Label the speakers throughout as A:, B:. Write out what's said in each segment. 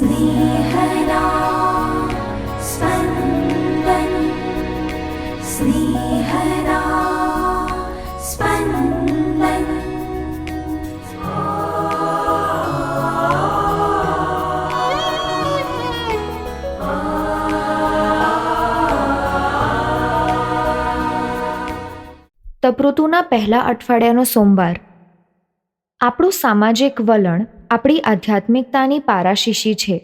A: स्नेहदा स्पन्दन् स्नेहदा स्पन्दन्
B: તપૃતુના પહેલા અઠવાડિયાનો સોમવાર આપણું સામાજિક વલણ આપણી આધ્યાત્મિકતાની પારાશીશી છે.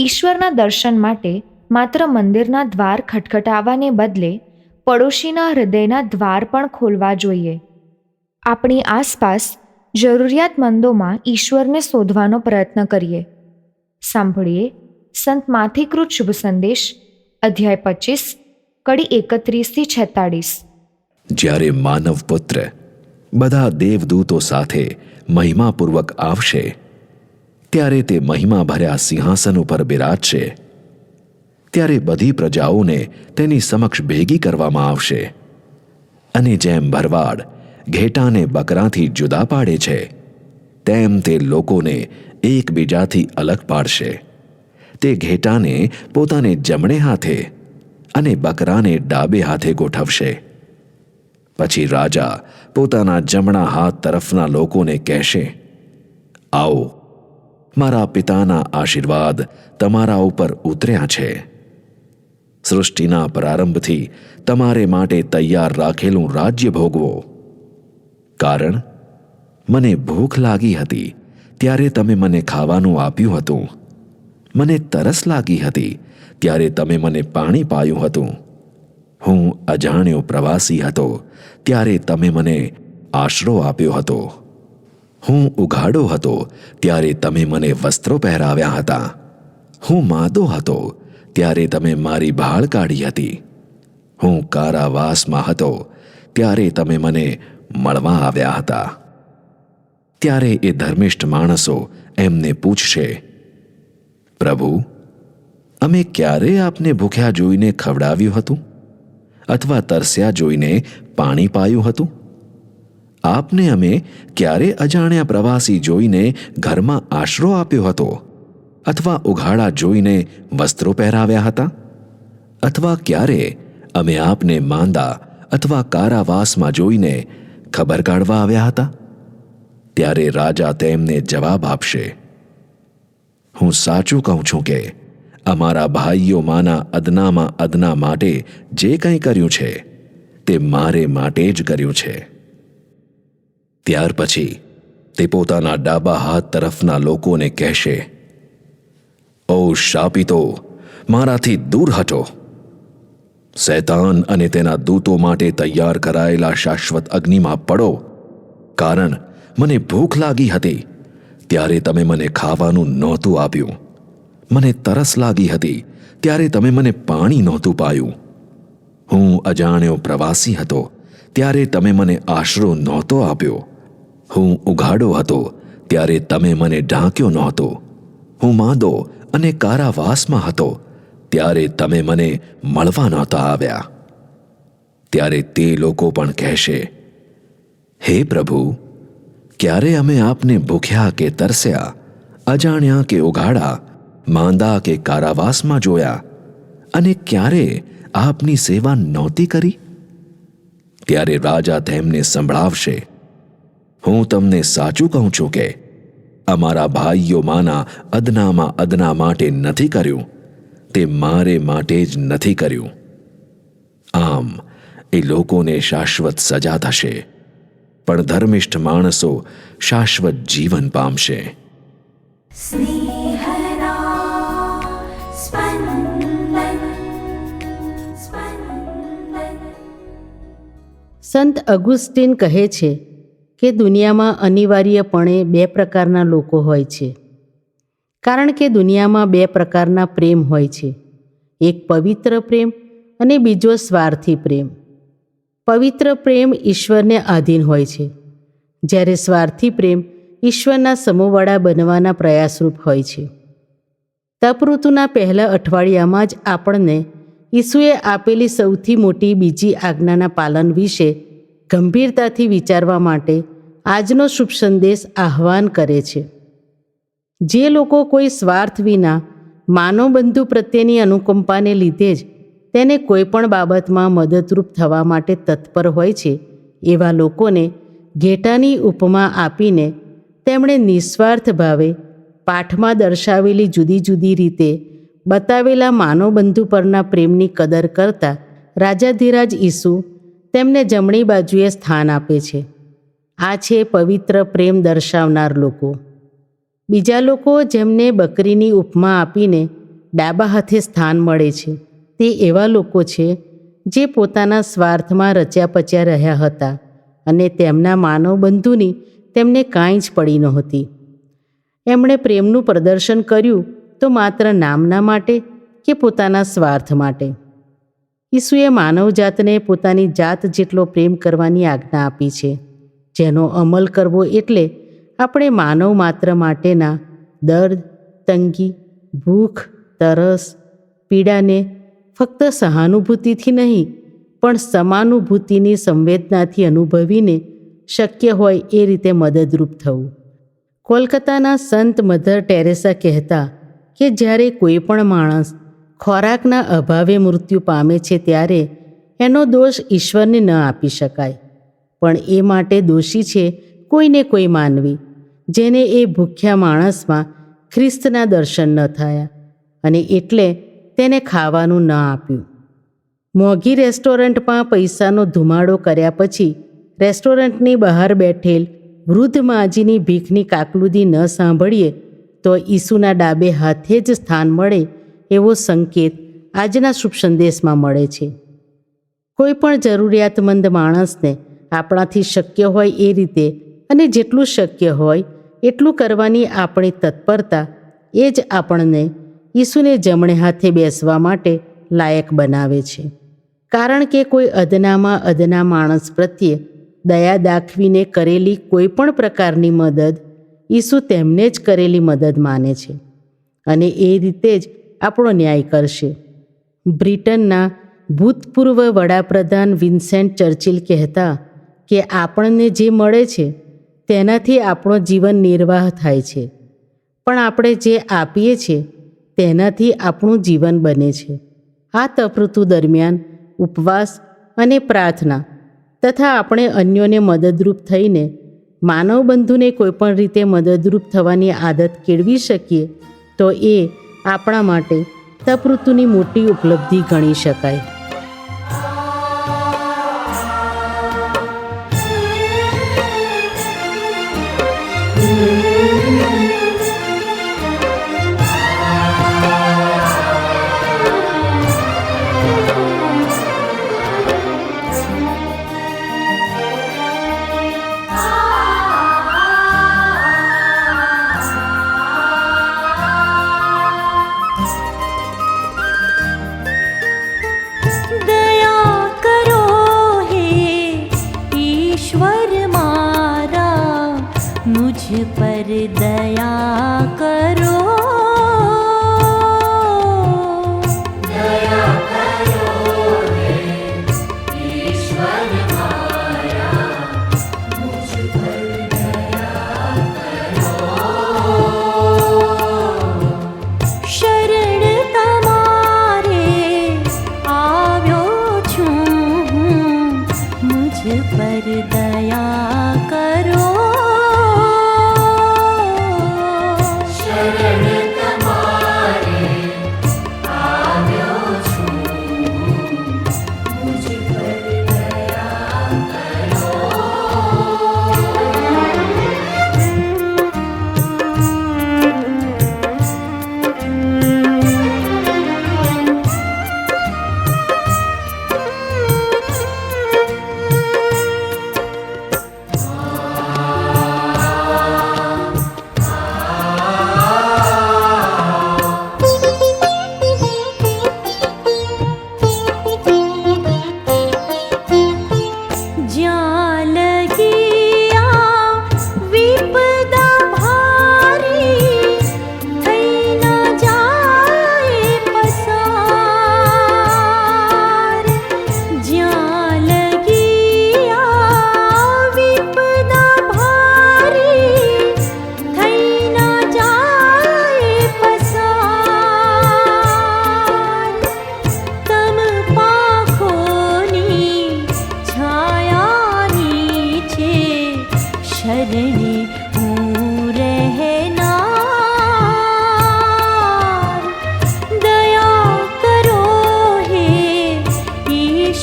B: ઈશ્વરના દર્શન માટે માત્ર મંદિરના દ્વાર ખટખટાવાને બદલે પડોશીના હૃદયના દ્વાર પણ ખોલવા જોઈએ. આપણી આસપાસ જરૂરિયાતમંદોમાં ઈશ્વરને શોધવાનો પ્રયત્ન કરીએ. સાંભળીએ સંત માથીકૃત શુભ સંદેશ, અધ્યાય પચીસ, કડી એકત્રીસથી છેતાળીસ.
C: જ્યારે માનવ પુત્ર બધા દેવદૂતો સાથે મહિમાપૂર્વક આવશે. ત્યારે તે મહિમા ભર્યા સિંહાસન ઉપર બિરાજશે. ત્યારે બધી પ્રજાઓને તેની સમક્ષ ભેગી કરવામાં આવશે. અને જેમ ભરવાડ ઘેટાને બકરાથી જુદા પાડે છે, તેમ તે લોકોને એકબીજાથી અલગ પાડશે. તે ઘેટાને પોતાને જમણે હાથે અને બકરાને ડાબે હાથે ગોઠવશે. પછી રાજા પોતાના જમણા હાથ તરફના લોકોને કહેશે, આવો, મારા પિતાના આશીર્વાદ તમારા ઉપર ઉતર્યા છે. સૃષ્ટિના પ્રારંભથી તમારે માટે તૈયાર રાખેલું રાજ્ય ભોગવો. કારણ, મને ભૂખ લાગી હતી ત્યારે તમે મને ખાવાનું આપ્યું હતું. મને તરસ લાગી હતી ત્યારે તમે મને પાણી પાયું હતું. હું અજાણ્યો પ્રવાસી હતો, ત્યારે તમે મને આશરો આપ્યો હતો. હું ઉઘાડો હતો, ત્યારે તમે મને વસ્ત્રો પહેરાવ્યા હતા. હું માદો હતો, ત્યારે તમે મારી ભાળ કાઢી હતી. હું કારાવાસમાં હતો, ત્યારે તમે મને મળવા આવ્યા હતા. ત્યારે એ ધર્મિષ્ઠ માણસો એમને પૂછશે, પ્રભુ, અમે ક્યારે આપને ભૂખ્યા જોઈને ખવડાવ્યું હતું? અથવા તરસ્યા જોઈને પાણી પાયું હતું? આપને અમે ક્યારે અજાણ્યા પ્રવાસી જોઈને ઘરમાં આશરો આપ્યો હતો? અથવા ઉઘાડા જોઈને વસ્ત્રો પહેરાવ્યા હતા? અથવા ક્યારે અમે આપને માંદા અથવા કારાવાસમાં જોઈને ખબર કાઢવા આવ્યા હતા? ત્યારે રાજા તેમને જવાબ આપશે, હું સાચું કહું છું કે અમારા ભાઈઓમાંના અદનામાં અદના માટે જે કંઈ કર્યું છે, તે મારે માટે જ કર્યું છે. ત્યાર પછી તે પોતાના ડાબા હાથ તરફના લોકોને કહેશે, ઓ શાપિતો, મારાથી દૂર હટો. શૈતાન અને તેના દૂતો માટે તૈયાર કરાયેલા શાશ્વત અગ્નિમાં પડો, કારણ મને ભૂખ લાગી હતી, ત્યારે તમે મને ખાવાનું નહોતું આપ્યું. મને તરસ લાગી હતી, ત્યારે તમે મને પાણી નહોતું પાયું. હું અજાણ્યો પ્રવાસી હતો, ત્યારે તમે મને આશરો નહોતો આપ્યો. હું ઉઘાડો હતો, ત્યારે તમે મને ઢાંક્યો નહોતો. હું માંદો અને કારાવાસમાં હતો, ત્યારે તમે મને મળવા નહોતા આવ્યા. ત્યારે તે લોકો પણ કહેશે, હે પ્રભુ, ક્યારે અમે આપને ભૂખ્યા કે તરસ્યા, અજાણ્યા કે ઉઘાડા માંદા કે કારાવાસમાં જોયા અને ક્યારે આપની સેવા નહોતી કરી? ત્યારે રાજા તેમને સંભળાવશે, હું તમને સાચું કહું છું કે અમારા ભાઈઓમાંના અદનામાં અદના માટે નથી કર્યું, તે મારે માટે જ નથી કર્યું. આમ એ લોકોને શાશ્વત સજા થશે, પણ ધર્મિષ્ઠ માણસો શાશ્વત જીવન પામશે.
A: સ્નેહ
D: સંત અગુસ્ટિન કહે છે કે દુનિયામાં અનિવાર્યપણે બે પ્રકારના લોકો હોય છે. કારણ કે દુનિયામાં બે પ્રકારના પ્રેમ હોય છે. એક પવિત્ર પ્રેમ અને બીજો સ્વાર્થી પ્રેમ. પવિત્ર પ્રેમ ઈશ્વરને આધીન હોય છે. જ્યારે સ્વાર્થી પ્રેમ ઈશ્વરના સમૂહવાળા બનવાના પ્રયાસરૂપ હોય છે. તપઋતુના પહેલા અઠવાડિયામાં જ આપણને ઈસુએ આપેલી સૌથી મોટી બીજી આજ્ઞાના પાલન વિશે ગંભીરતાથી વિચારવા માટે આજનો શુભ સંદેશ આહવાન કરે છે. જે લોકો કોઈ સ્વાર્થ વિના માનવ બંધુ પ્રત્યેની અનુકંપાને લીધે જ તેને કોઈ પણ બાબતમાં મદદરૂપ થવા માટે તત્પર હોય છે, એવા લોકોને ઘેટાની ઉપમા આપીને તેમણે નિસ્વાર્થ ભાવે પાઠમાં દર્શાવેલી જુદી જુદી રીતે બતાવેલા માનવ બંધુ પરના પ્રેમની કદર કરતા રાજાધિરાજ ઈસુ તેમને જમણી બાજુએ સ્થાન આપે છે. આ છે પવિત્ર પ્રેમ દર્શાવનાર લોકો. બીજા લોકો જેમને બકરીની ઉપમા આપીને ડાબા હાથે સ્થાન મળે છે, તે એવા લોકો છે જે પોતાના સ્વાર્થમાં રચ્યા પચ્યા રહ્યા હતા અને તેમના માનવ બંધુની તેમને કાંઈ જ પડી નહોતી. એમણે પ્રેમનું પ્રદર્શન કર્યું તો માત્ર નામના માટે કે પોતાના સ્વાર્થ માટે? ઈસુએ માનવજાતને પોતાની જાત જેટલો પ્રેમ કરવાની આજ્ઞા આપી છે. જેનો અમલ કરવો એટલે આપણે માનવ માત્ર માટેના દર્દ તંગી, ભૂખ, તરસ, પીડાને ફક્ત સહાનુભૂતિથી નહીં, પણ સમાનુભૂતિની સંવેદનાથી અનુભવીને શક્ય હોય એ રીતે મદદરૂપ થવું. કોલકાતાના સંત મધર ટેરેસા કહેતા કે જ્યારે કોઈ પણ માણસ ખોરાકના અભાવે મૃત્યુ પામે છે ત્યારે એનો દોષ ઈશ્વરને ન આપી શકાય. પણ એ માટે દોષી છે કોઈને કોઈ માનવી, જેને એ ભૂખ્યા માણસમાં ખ્રિસ્તના દર્શન ન થયા અને એટલે તેને ખાવાનું ન આપ્યું. મોંઘી રેસ્ટોરન્ટમાં પૈસાનો ધુમાડો કર્યા પછી રેસ્ટોરન્ટની બહાર બેઠેલ વૃદ્ધ માજીની ભીખની કાકલુદી ન સાંભળીએ તો ઈસુના ડાબે હાથે જ સ્થાન મળે એવો સંકેત આજના શુભ સંદેશમાં મળે છે. કોઈ પણ જરૂરિયાતમંદ માણસને આપણાથી શક્ય હોય એ રીતે અને જેટલું શક્ય હોય એટલું કરવાની આપણી તત્પરતા એ જ આપણને ઈસુને જમણે હાથે બેસવા માટે લાયક બનાવે છે. કારણ કે કોઈ અદનામાં અદના માણસ પ્રત્યે દયા દાખવીને કરેલી કોઈ પણ પ્રકારની મદદ ઈસુ તેમને જ કરેલી મદદ માને છે. અને એ રીતે જ આપણો ન્યાય કરશે. બ્રિટનના ભૂતપૂર્વ વડાપ્રધાન વિન્સેન્ટ ચર્ચિલ કહેતા કે આપણને જે મળે છે, તેનાથી આપણો જીવન નિર્વાહ થાય છે. પણ આપણે જે આપીએ છીએ તેનાથી આપણું જીવન બને છે. આ તપઋતુ દરમિયાન ઉપવાસ અને પ્રાર્થના તથા આપણે અન્યોને મદદરૂપ થઈને માનવબંધુને કોઈપણ રીતે મદદરૂપ થવાની આદત કેળવી શકીએ તો એ આપણા માટે તપઋતુની મોટી ઉપલબ્ધિ ગણી શકાય.
A: Twelve.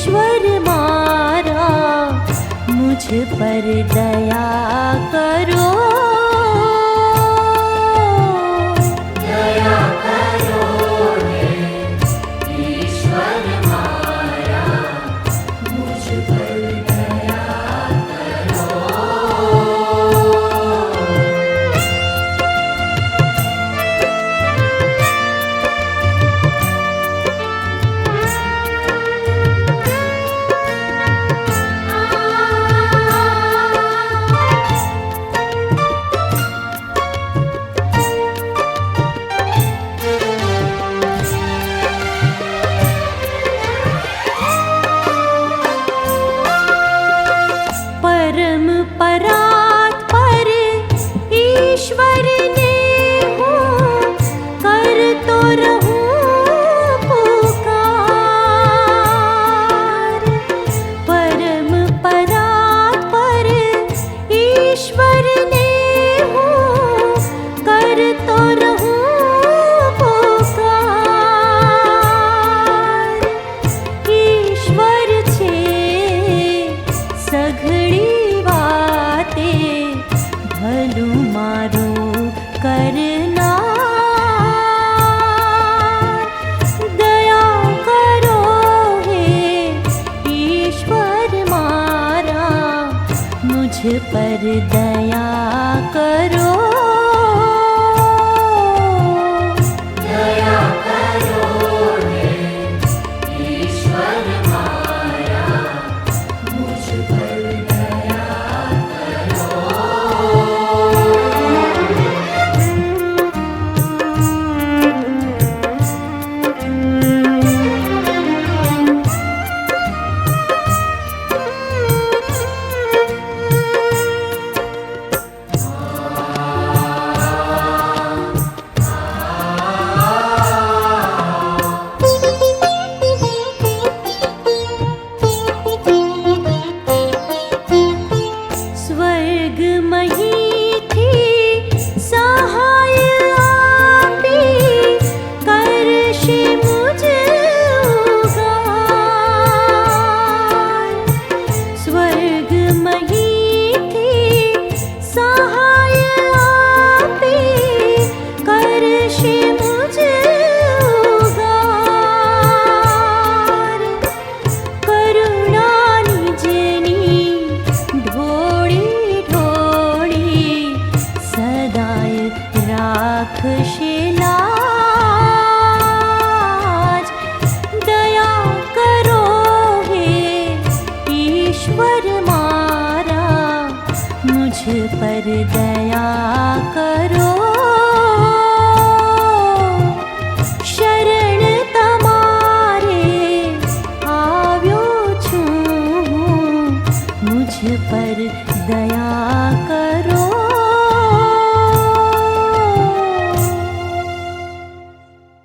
A: ईश्वर मारा मुझ पर दया करो। ईश्वरी vida. दया करो।